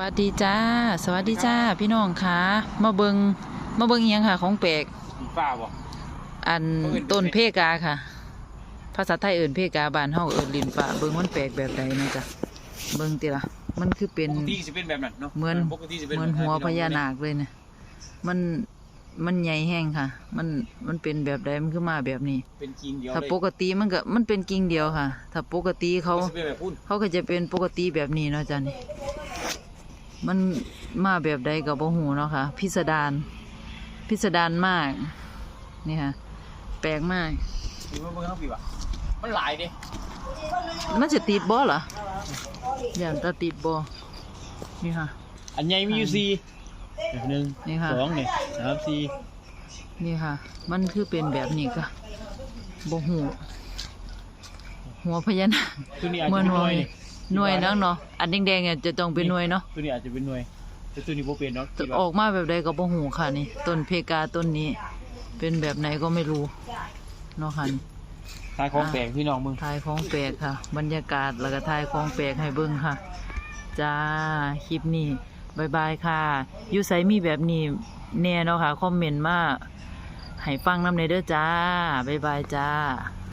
วัสดีจ้า สวัสดีจ้า พี่น้องค่ะมาเบิงมาเบิงเอียงค่ะ ของแปลกมีฝ้าบ่อันเขาเอิ้นต้นเป็นเพกาค่ะ ภาษาไทยเอิ้นเพกาบ้านเฮาเอิ้นลินฟ้าเบิงมันแปลกแบบใดนะจ๊ะเบิงติล่ะมันคือเป็นปกติสิเป็นแบบนั้นเนาะเหมือนปกติสิเป็นเหมือนหัวพญานาคเลยเนี่ยมันมันใหญ่แห้งค่ะ มันมันเป็นแบบใดมันคือมาแบบนี้ เป็นกิ่งเดียวถ้าเลยปกติมันก็มันเป็นกิ่งเดียวค่ะ ถ้าปกติเขามันสิเป็นแบบพุ่นเขาก็จะเป็นปกติแบบนี้เนาะจ้ะนี่ มันมาแบบใดกับบ่หูเนาะค่ะพิสดารพิสดารมาก นี่ค่ะ แปลกมากมีเบิ่งข้างปีว่ะมันหลายเด้มันจะติดบ่เหรออย่างจะติดบ่นี่ค่ะ อันใหญ่มีอยู่สี่หนึ่งนี่ค่ะสองเนี่ยสามสี่นี่ค่ะ มันคือเป็นแบบนี้ค่ะบ่หูหัวพญานาคตัวนี้อาจเหมืจะอนเป็นหหน่น่ววยยนี่ หน่วยนักเนาะอันแดงๆเนี่ยจะต้องเป็นหน่วยเนาะตัวนี้อาจจะเป็นหน่วยแต่ตัวนี้บ่เป็นเนาะคิดว่าออกมาแบบใดก็บ่หูค่ะนี่ต้นเพกาต้นนี้ เป็นแบบไหนก็ไม่รู้เนาะค่ะนี่ ทายของแปลงพี่น้องมึงทายของแปลกค่ะ บรรยากาศแล้วก็ทายของแปลกให้เบิ่งค่ะ จ้า คลิปนี้บายบายค่ะ อยู่ไสมีแบบนี้แน่เนาะค่ะ คอมเมนต์มาให้ฟังนำในเด้อจ้าบายบายจ้า